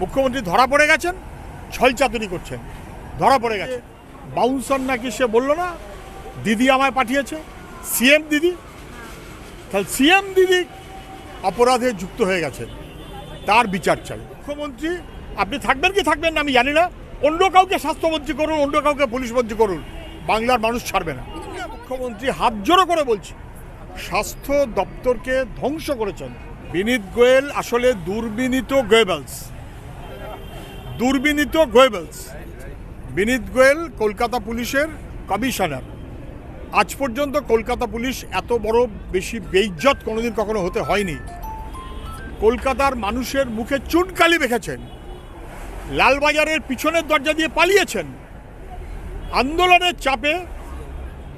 মুখ্যমন্ত্রী ধরা পড়ে গেছেন ছলচাতুরি করছেন, ধরা পড়ে গেছে। বাউন্সার নাকি সে বলল না, দিদি আমায় পাঠিয়েছে, সিএম দিদি। তাহলে সিএম দিদি অপরাধে যুক্ত হয়ে গেছেন তার বিচার চাই। মুখ্যমন্ত্রী, আপনি থাকবেন কি থাকবেন না আমি জানি না, অন্য কাউকে স্বাস্থ্যমন্ত্রী করুন, অন্য কাউকে পুলিশ মন্ত্রী করুন, বাংলার মানুষ ছাড়বে না। মুখ্যমন্ত্রী হাত জোড়ো করে বলছি, স্বাস্থ্য দপ্তরকে ধ্বংস করেছেন। বিনীত গোয়েল আসলে দুর্বিনীত গোয়েবলস। দুর্বিনীত গোয়েবলস। বিনীত গোয়েল, কলকাতা পুলিশের কমিশনার। আজ পর্যন্ত কলকাতা পুলিশ এত বড় বেশি বেইজ্জত কোনোদিন কখনো হতে হয়নি। কলকাতার মানুষের মুখে চুনকালি রেখেছেন লালবাজারের পিছনের দরজা দিয়ে পালিয়েছেন। আন্দোলনের চাপে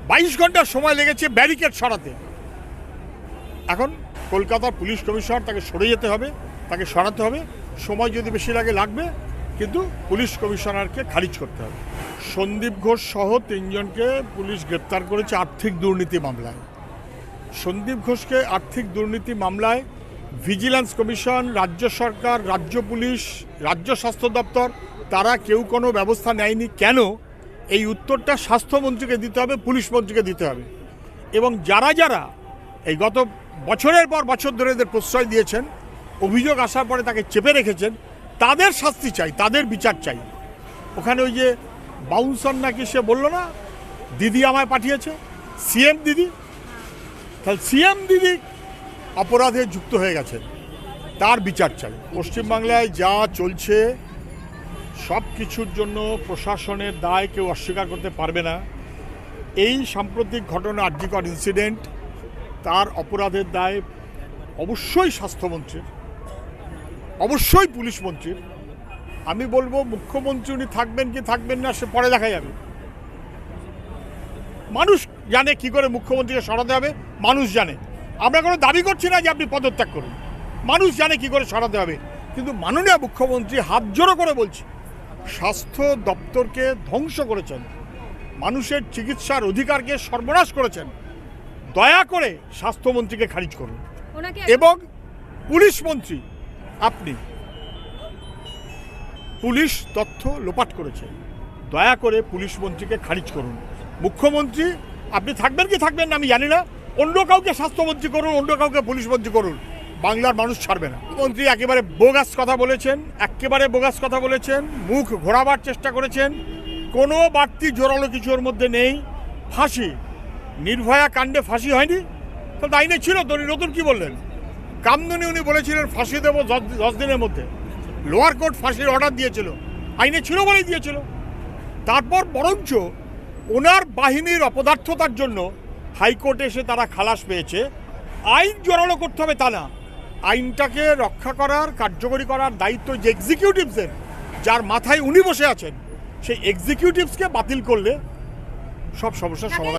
বাইশ ঘণ্টা সময় লেগেছে ব্যারিকেড সরাতে। এখন কলকাতার পুলিশ কমিশনার তাকে সরে যেতে হবে, তাকে সরাতে হবে। সময় যদি বেশি লাগে, লাগবে। কিন্তু পুলিশ কমিশনারকে খারিজ করতে হবে। সন্দীপ ঘোষ সহ তিনজনকে পুলিশ গ্রেপ্তার করেছে আর্থিক দুর্নীতি মামলায়। সন্দীপ ঘোষকে আর্থিক দুর্নীতি মামলায় ভিজিল্যান্স কমিশন, রাজ্য সরকার, রাজ্য পুলিশ, রাজ্য স্বাস্থ্য দপ্তর, তারা কেউ কোনো ব্যবস্থা নেয়নি। কেন? এই উত্তরটা স্বাস্থ্যমন্ত্রীকে দিতে হবে, পুলিশ মন্ত্রীকে দিতে হবে। এবং যারা যারা এই গত বছরের পর বছর ধরে এদের প্রশ্রয় দিয়েছেন, অভিযোগ আসার পরে তাকে চেপে রেখেছেন তাদের শাস্তি চাই, তাদের বিচার চাই। ওখানে ওই যে বাউন্সার নাকি সে বলল না, দিদি আমায় পাঠিয়েছে, সিএম দিদি। তাহলে সিএম দিদি অপরাধে যুক্ত হয়ে গেছে, তার বিচার চাই। পশ্চিমবাংলায় যা চলছে, সব কিছুর জন্য প্রশাসনের দায় কেউ অস্বীকার করতে পারবে না। এই সাম্প্রতিক ঘটনা, আর্যিকর ইনসিডেন্ট তার অপরাধের দায় অবশ্যই স্বাস্থ্যমন্ত্রীর। অবশ্যই পুলিশ মন্ত্রীর। আমি বলব মুখ্যমন্ত্রী উনি থাকবেন কি থাকবেন না সে পরে দেখা যাবে। মানুষ জানে কি করে মুখ্যমন্ত্রীকে সরাতে হবে মানুষ জানে। আমরা কোনো দাবি করছি না যে আপনি পদত্যাগ করুন। মানুষ জানে কি করে সরাতে হবে। কিন্তু মাননীয় মুখ্যমন্ত্রী হাত জোড়ো করে বলছি স্বাস্থ্য দপ্তরকে ধ্বংস করেছেন। মানুষের চিকিৎসার অধিকারকে সর্বনাশ করেছেন। দয়া করে স্বাস্থ্যমন্ত্রীকে খারিজ করুন। এবং পুলিশ মন্ত্রী আপনি পুলিশ তথ্য লোপাট করেছে। দয়া করে পুলিশ মন্ত্রীকে খারিজ করুন। মুখ্যমন্ত্রী, আপনি থাকবেন কি থাকবেন না আমি জানি না। অন্য কাউকে স্বাস্থ্যমন্ত্রী করুন, অন্য কাউকে পুলিশ মন্ত্রী করুন। বাংলার মানুষ ছাড়বে না। মন্ত্রী একেবারে বোগাস কথা বলেছেন, একেবারে বোগাস কথা বলেছেন, মুখ ঘোরাবার চেষ্টা করেছেন। কোনো বাড়তি জোরালো কিছু ওর মধ্যে নেই। ফাঁসি, নির্ভয়া কাণ্ডে ফাঁসি হয়নি? তো আইনে ছিল তো নতুন কি বললেন? কামদুনি উনি বলেছিলেন ফাঁসি দেবো দশ দিনের মধ্যে। লোয়ার কোর্ট ফাঁসির অর্ডার দিয়েছিল আইনে ছিল বলেই দিয়েছিল। তারপর বরঞ্চ ওনার বাহিনীর অপদার্থতার জন্য হাইকোর্টে এসে তারা খালাস পেয়েছে। আইন জোরালো করতে হবে তা না। আইনটাকে রক্ষা করার কার্যকরী করার দায়িত্ব যে এক্সিকিউটিভসের যার মাথায় উনি বসে আছেন সেই এক্সিকিউটিভসকে বাতিল করলে সব সমস্যার সমাধান